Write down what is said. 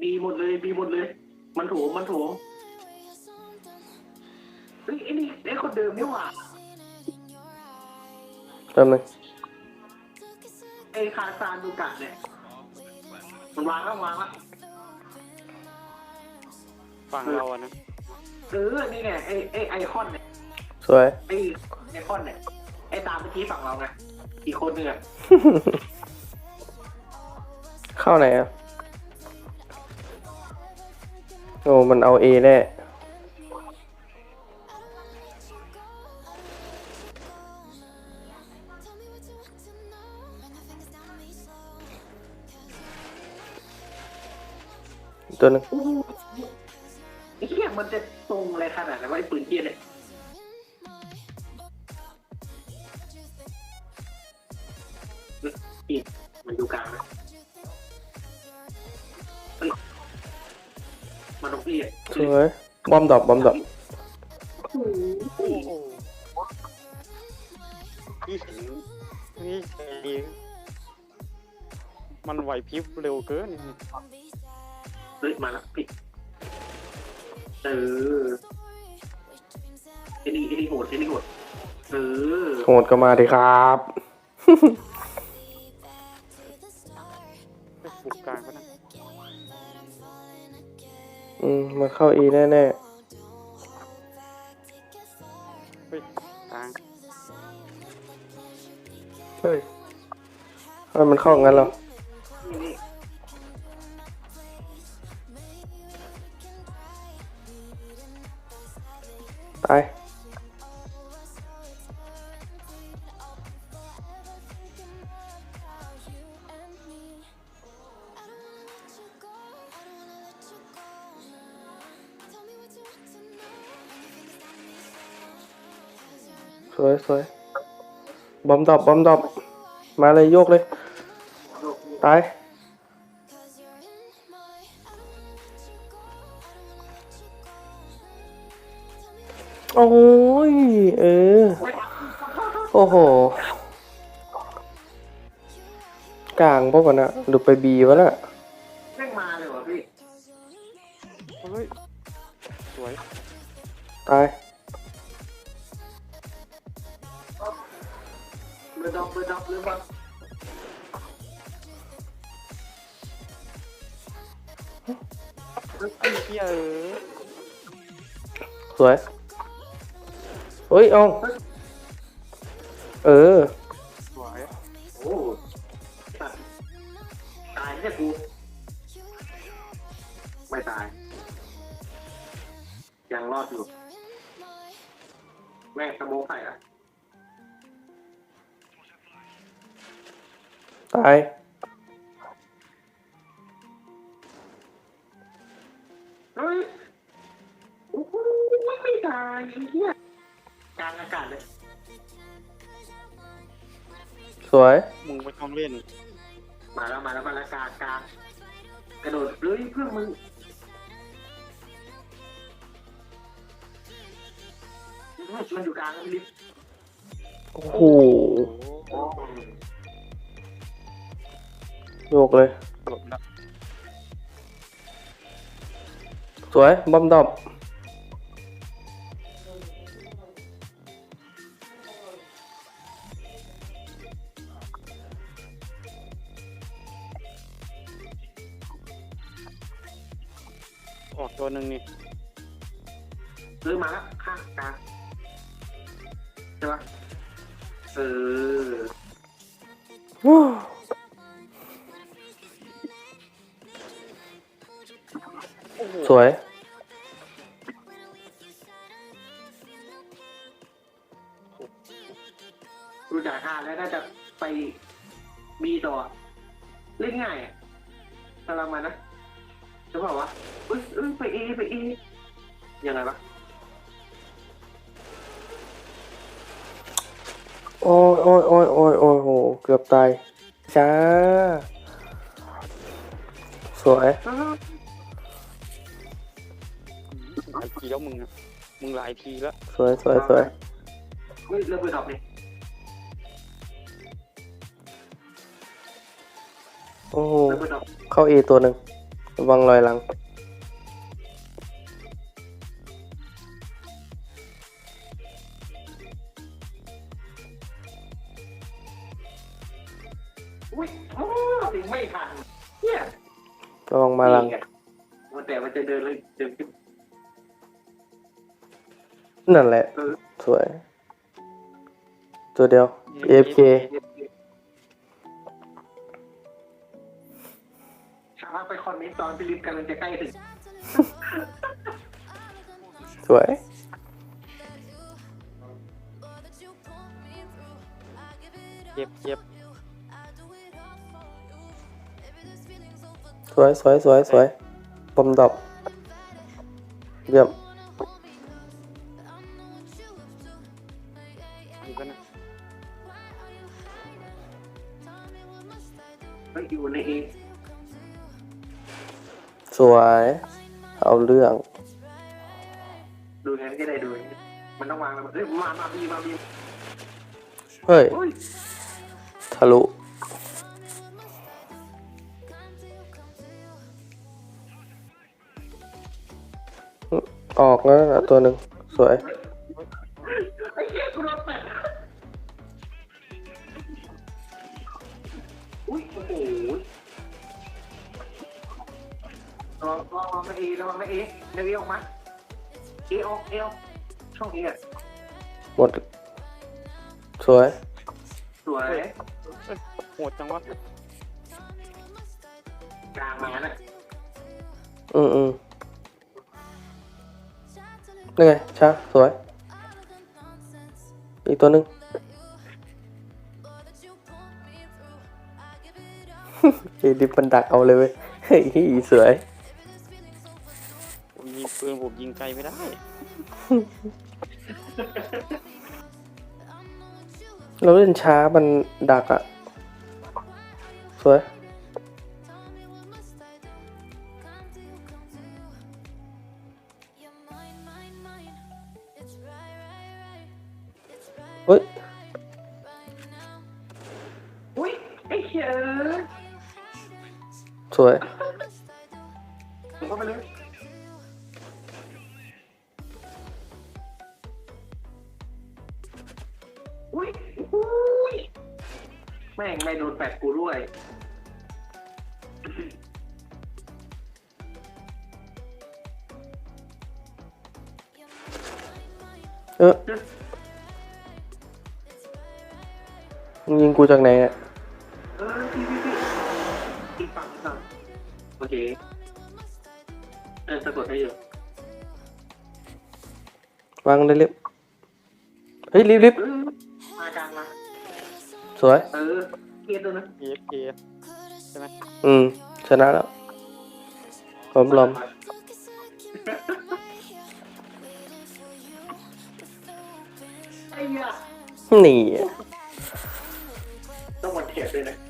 บีหมดเลยบีหมดเลย มันโถมมันโถมเฮ้ยไอ้นี่ไอ้คนเดิมนี่หว่าแป๊บนึงไอ้คาซานดูกะเนี่ยมันวางแล้ววางแล้วฝั่งเราอะนะเออนี่ไงไอ้ไอ้ไอคอนเนี่ยสวย ไอ้ไอคอนเนี่ยไอ้ตามเมื่อกี้ฝั่งเราไงอีกคนนึงอะ เข้าไหนอะ โอ้มันเอาเอแน่ตัวนึงไอ้เหี้ยมันจะตรงอะไรขนาดนั้นวะไอ้ปืนเหี้ยเนี่ยอีกมันอยู่กลางนะ มันตรงพี่อะสวยบอมดรอปบอมดรอปโอ้โหโอ้โหนี่นี่ดีมันไหวพริบเร็วเกินเฮ้ยมาแล้วพี่เออไอ้นี่ไอ้นี่โหดไอ้นี่โหดเออโหดก็มาดิครับ อืมมันเข้าเอแน่แน่เฮ้ยกลางๆเฮ้ยทำไมมันเข้างั้นเหรอนี่นี่ตาย วยสวยบอมดรอปบอมดรอปมาเลยโยกเลย ตาย โอ้ย เออ โอ้โห กลางพวกมันอะดูไปบีวะน่ะแม่งมาเลยวะพี่เฮ้ยสวย ตาย เบอร์ดอกเบอร์ดอกหรือว่าไอ้เหี้ยเออสวยเฮ้ยเอาเออ สวยโอ้ตัดตายเนี่ยกู ไม่ตาย ยังรอดอยู่ แม่งสโมกใส่อะ ตายเฮ้ยโอ้โหไม่ตายไอ้เหี้ยกลางอากาศเลย สวย มึงไปทำเล่น มาแล้วมาแล้วมาแล้วกลางกลางกระโดดเลยเพื่อนมึงมันอยู่กลางนะพี่ลิฟโอ้โหโอ้โห โยกเลย หลบละสวย บอมดรอปออกตัวหนึ่งนี่เออมาแล้วข้างกลางใช่ปะเอ สวย ดูจากท่าแล้วน่าจะไปบีต่อเล่นง่ายอะกำลังมานะจะบอกว่าเอ้ยเอ้ยไปเอไปเอยังไงวะโอ้ยโอ้ยโอ้ยโอ้ยโอ้ยโหเกือบตายจ้า สวย อ้าวห ลายทีแล้วมึงอะมึงหลายทีแล้วสวยสวยสวยเฮ้ยเริ่มเปิดดอกเลยโอ้โหเริ่มเปิดดอกเข้าเอตัวหนึ่งระวังรอยหลัง อุ้ยโอ้ถึงไม่ทันเนี่ยระวังมาหลัง นี่ไมันแต่มันจะเดินเลยเดินขึ้น นั่นแหละ เออ สวย ตัวเดียว AFK ช้าไปคอนเมนต์ตอนพี่ลิฟกำลังจะใกล้ถึงสวย เจ็บเจ็บสวยสวยสวยสวยบอมดอบเยี่ยม อยู่กันนะเฮ้ยอยู่ในเอสวย เอาเรื่อง ดูงั้นก็ได้ดูอย่างนี้มันต้องวางแล้วเฮ้ยมามาบีมาบีเฮ้ย โอ้ยทะลุ ออกแล้วนะตัวหนึ่งสวย ระวังระวังนะเอระวังนะเอเดี๋ยวเอออกมาเอออกเอออกช่องเออะหมดสวยสวยโหดจังวะกลางมาน่ะอืมอืมนี่ไงช้าสวย อีกตัวหนึ่งไอ้ดิบมันดักเอาเลยเว้ยเฮ้ยสวย ปืนผมยิงไกลไม่ได้ เราเล่นช้ามันดักอะสวยเฮ้ยอุ้ยไอ้เหี้ยสวยผมเข้าไปเลย ไม่โดนแปดกูด้วย เออมึงยิงกูจากไหนอะเออพี่พี่พี่อีกฝั่งอีกฝั่งโอเค เออสะกดให้อยู่วางได้รีบเฮ้ยรีบรีบเออมากลางมาสวย เออ เกียร์ตัวนั้น AFK ใช่ไหมอืม ชนะแล้วล้อมล้อมไอ้เหี้ยนี่ ต้องหมดเทียบด้วยนะเออ